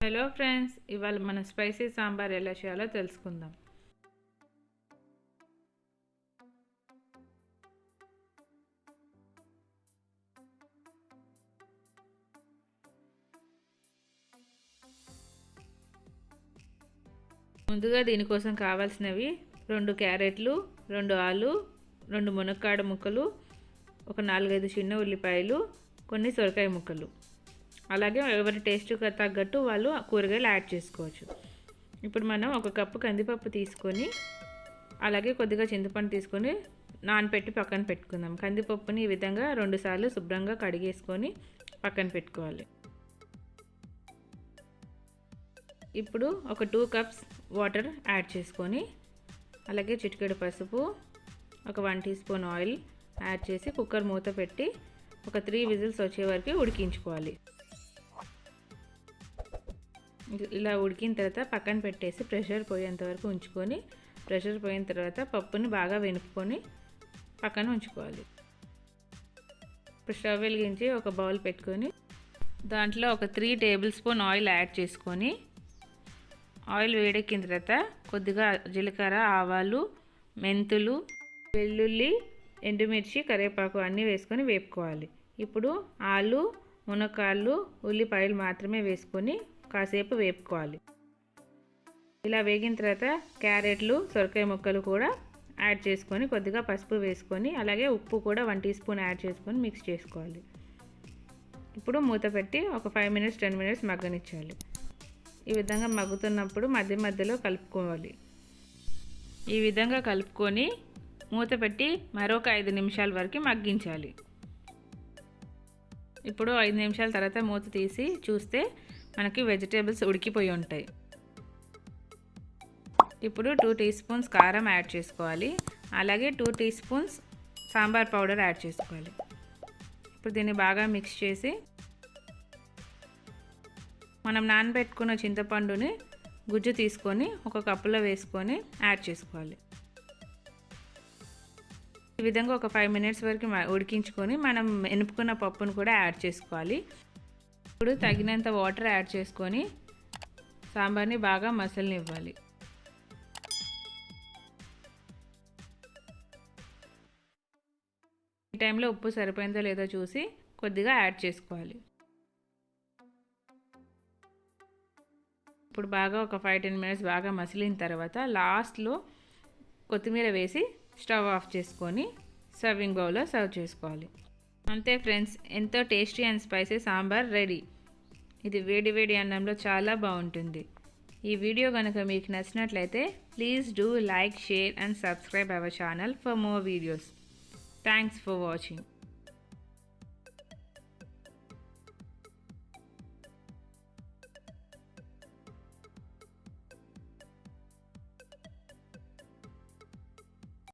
Hello friends ఇవాళ మన spicy sambar ఎలా చేయాలో తెలుసుకుందాం. ముందుగా దీనికోసం కావాల్సినవి రెండు క్యారెట్లు రెండు ఆలు రెండు మునక్కాడ ముక్కలు ఒక నాలుగైదు చిన్న ఉల్లిపాయలు కొన్ని సొరకాయ ముక్కలు. అలాగే ఎవరి టేస్ట్కి తగ్గట్టు వాళ్ళు కూరగాయలు యాడ్ చేసుకోవచ్చు. ఇప్పుడు మనం ఒక కప్పు కందిపప్పు తీసుకొని అలాగే కొద్దిగా చింతపండు తీసుకొని నానపెట్టి పక్కన పెట్టుకుందాం. కందిపప్పుని ఈ విధంగా రెండుసార్లు శుభ్రంగా కడిగేసుకొని పక్కన పెట్టుకోవాలి. ఇప్పుడు ఒక టూ కప్స్ వాటర్ యాడ్ చేసుకొని అలాగే చిటికెడు పసుపు ఒక one teaspoon oil add చేసి కుక్కర్ మూత పెట్టి ఒక త్రీ విజిల్స్ వచ్చే వరకు ఉడికించుకోవాలి. ఇలా ఉడికిన తర్వాత పక్కన పెట్టేసి ప్రెషర్ పోయేంత వరకు ఉంచుకొని ప్రెషర్ పోయిన తర్వాత పప్పుని బాగా వెనుపుకొని పక్కన ఉంచుకోవాలి. ఇప్పుడు స్టవ్ వెలిగించి ఒక బౌల్ పెట్టుకొని దాంట్లో ఒక three tablespoon oil add చేసుకొని ఆయిల్ వేడెక్కిన తర్వాత కొద్దిగా జీలకర్ర ఆవాలు మెంతులు వెల్లుల్లి ఎండుమిర్చి కరివేపాకు అన్నీ వేసుకొని వేపుకోవాలి. ఇప్పుడు ఆలు మునక్కాళ్ళు ఉల్లిపాయలు మాత్రమే వేసుకొని కాసేపు వేపుకోవాలి. ఇలా వేగిన తర్వాత క్యారెట్లు సొరకాయ ముక్కలు కూడా యాడ్ చేసుకొని కొద్దిగా పసుపు వేసుకొని అలాగే ఉప్పు కూడా వన్ టీ స్పూన్ యాడ్ చేసుకొని మిక్స్ చేసుకోవాలి. ఇప్పుడు మూత పెట్టి ఒక ఫైవ్ మినిట్స్ టెన్ మినిట్స్ మగ్గనిచ్చాలి. ఈ విధంగా మగ్గుతున్నప్పుడు మధ్య మధ్యలో కలుపుకోవాలి. ఈ విధంగా కలుపుకొని మూత పెట్టి మరొక ఐదు నిమిషాల వరకు మగ్గించాలి. ఇప్పుడు ఐదు నిమిషాల తర్వాత మూత తీసి చూస్తే మనకి వెజిటేబుల్స్ ఉడికిపోయి ఉంటాయి. ఇప్పుడు టూ టీ స్పూన్స్ కారం యాడ్ చేసుకోవాలి. అలాగే two teaspoons sambar powder add చేసుకోవాలి. ఇప్పుడు దీన్ని బాగా మిక్స్ చేసి మనం నానబెట్టుకున్న చింతపండుని గుజ్జు తీసుకొని ఒక కప్పులో వేసుకొని యాడ్ చేసుకోవాలి. ఈ విధంగా ఒక ఫైవ్ మినిట్స్ వరకు ఉడికించుకొని మనం ఎనుపుకున్న పప్పును కూడా యాడ్ చేసుకోవాలి. ఇప్పుడు తగినంత వాటర్ యాడ్ చేసుకొని సాంబార్ని బాగా మసలనివ్వాలి. ఈ టైంలో ఉప్పు సరిపోయిందో లేదో చూసి కొద్దిగా యాడ్ చేసుకోవాలి. ఇప్పుడు బాగా ఒక ఫైవ్ టెన్ మినిట్స్ బాగా మసిలిన తర్వాత లాస్ట్లో కొత్తిమీర వేసి స్టవ్ ఆఫ్ చేసుకొని సర్వింగ్ బౌల్లో సర్వ్ చేసుకోవాలి. అంతే ఫ్రెండ్స్ ఎంతో tasty and spicy sambar ready. ఇది వేడి వేడి అన్నంలో చాలా బాగుంటుంది. ఈ వీడియో కనుక మీకు నచ్చినట్లయితే please do like share and subscribe our channel for more videos thanks for watching